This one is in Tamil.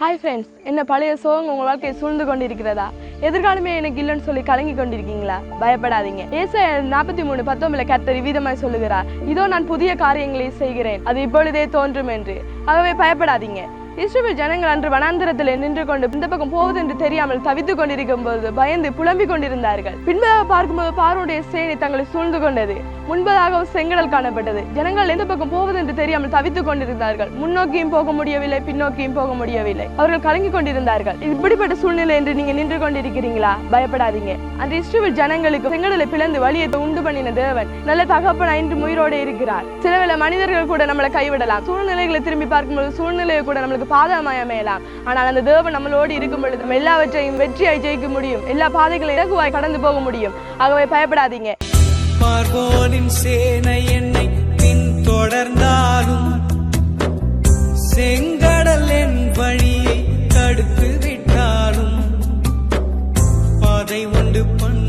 ஹாய் ஃப்ரெண்ட்ஸ் என்ன பழைய சோகம் உங்கள் வாழ்க்கையை சூழ்ந்து கொண்டிருக்கிறதா? எதிர்காலமே எனக்கு இல்லைன்னு சொல்லி கலங்கி கொண்டிருக்கீங்களா? பயப்படாதீங்க. ஏச நாற்பத்தி மூணு பத்தொன்பதுல கத்தரி விதமாய் சொல்லுகிறார். இதோ நான் புதிய காரியங்களை செய்கிறேன். அது இப்பொழுதே தோன்றும் என்று. ஆகவே பயப்படாதீங்க. இஸ்ரேல் ஜனங்கள் அன்று வனாந்திரத்தில் நின்று கொண்டு இந்த பக்கம் போவது என்று தெரியாமல் தவித்துக் கொண்டிருக்கும் போது பயந்து புலம்பிக் கொண்டிருந்தார்கள். பின்பதாக பார்க்கும்போது பார்வனுடைய சேனை தங்களை சூழ்ந்து கொண்டது. முன்பதாக செங்கடல் காணப்பட்டது. ஜனங்கள் எந்த பக்கம் போவது என்று தெரியாமல் தவித்துக் கொண்டிருந்தார்கள். முன்னோக்கியும் போக முடியவில்லை பின்னோக்கியும் போக முடியவில்லை. அவர்கள் கலங்கி கொண்டிருந்தார்கள். இப்படிப்பட்ட சூழ்நிலை என்று நீங்க நின்று கொண்டிருக்கிறீங்களா? பயப்படாதீங்க. அந்த இஸ்ரேல் ஜனங்களுக்கு செங்கடலை பிளந்து வழியை உண்டு பண்ணின தேவன் நல்ல தகப்பன் இன்று உயிரோடு இருக்கிறார். சில மனிதர்கள் கூட நம்மளை கைவிடலாம். சூழ்நிலைகளை திரும்பி பார்க்கும்போது சூழ்நிலையை கூட நம்மளுக்கு பாதகமாய் மேலாம் ஆனால் அந்த தேவன் நம்மளோடு இருக்கும் பொழுது எல்லாவற்றையும் வெற்றியாய் ஜெயிக்க முடியும். எல்லா பாதைகளையும் இலகுவாய் கடந்து போக முடியும். ஆகவே பயப்படாதீங்க. பார்வோனின் சேனை என்னை பின்தொடர்ந்தாலும் செங்கடல் என் வழியை தடுத்து விட்டாலும் பாதை உண்டு பண்ண.